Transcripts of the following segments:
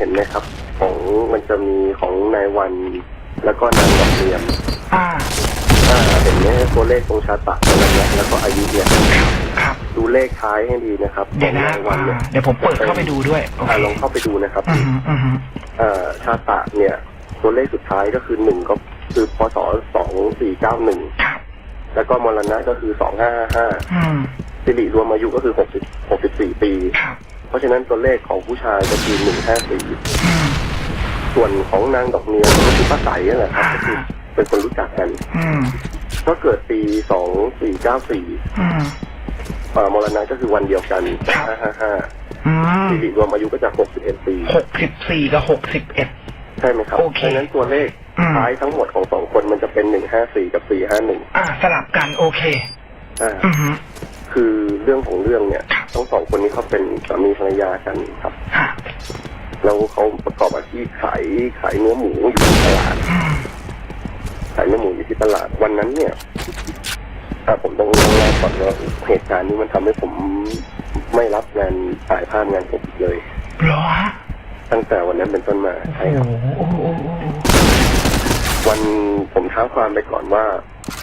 เห็นไหมครับ ของมันจะมีของนายวัน แล้วก็นางดอกเรียมอ่า อ่าเห็นไหมตัวเลขตรงชาตะอะไรเงี้ยแล้วก็อายุเนี่ยครับ ดูเลขท้ายให้ดีนะครับเดี๋ยวนะของรายวันเนี่ยอ่าเดี๋ยวผมเปิดเข้าไปดูด้วย โอเคอ่าลองเข้าไปดูนะครับอืมอืมอืมเอ่อชาตะเนี่ย ตัวเลขสุดท้ายก็คือหนึ่งก็คือพศสองสี่เก้าหนึ่งครับ แล้วก็มรณะก็คือสองห้าห้าอืมสิริรวมอายุก็คือหกสิบหกสิบสี่ปี ครับเพ ราะฉะนั้นตัวเลขของผู้ชายก็คือหนึ่งห้าสี่อืมส่วนของนางดอกเนียมก็คือป้าใสนั่นแหละครับก็คือเป็นคนรู้จักกัน อืมก็เกิดปีสองสี่เก้าสี่อืมมรณะก็คือวันเดียวกันห้าห้าห้าอืมสิริรวมอายุก็จะหกสิบเอ็ดปีหกสิบสี่กับหกสิบเอ็ด ใช่ไหมครับโอเคดังนั้นตัวเลขอืมท้ายทั้งหมดของสองคนมันจะเป็นหนึ่งห้าสี่กับสี่ห้าหนึ่งอ่า สลับกันโอเค อ่า อือฮึคือเรื่องของเรื่องเนี่ย ทั้งสองคนนี้เขาเป็นสามีภรรยากันครับฮะแล้วเขาประกอบอาชีพขายขายเนื้อหมูอยู่ที่ตลาดอืมขายเนื้อหมูอยู่ที่ตลาดวันนั้นเนี่ยอ่าผมต้องเล่าก่อนว่าเหตุการณ์นี้มันทำให้ผมไม่รับงานถ่ายภาพงานผมอีกเลย เหรอฮะตั้งแต่วันนั้นเป็นต้นมาใช่โอ้ครับโหโอ้โหโอ้โหวันผมท้าความไปก่อนว่า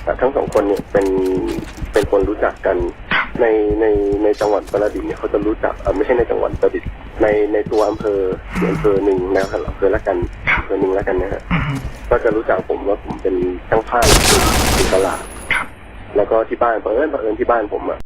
อ่าทั้งสองคนเนี่ยเป็นเป็นคนรู้จักกัน ในในในจังหวัดประดิษฐ์เนี่ยเขาจะรู้จักเอ่อไม่ใช่ในจังหวัดประดิษฐ์ในในตัวอำเภออำเภอหนึ่งนะครับอำเภอละกันอำเภอหนึ่งละกันนะฮะอือฮึก็จะรู้จักผมว่าผมเป็นช่างภาพอยู่ตลาดครับแล้วก็ที่บ้านเผอิญเผอิญที่บ้านผมอะ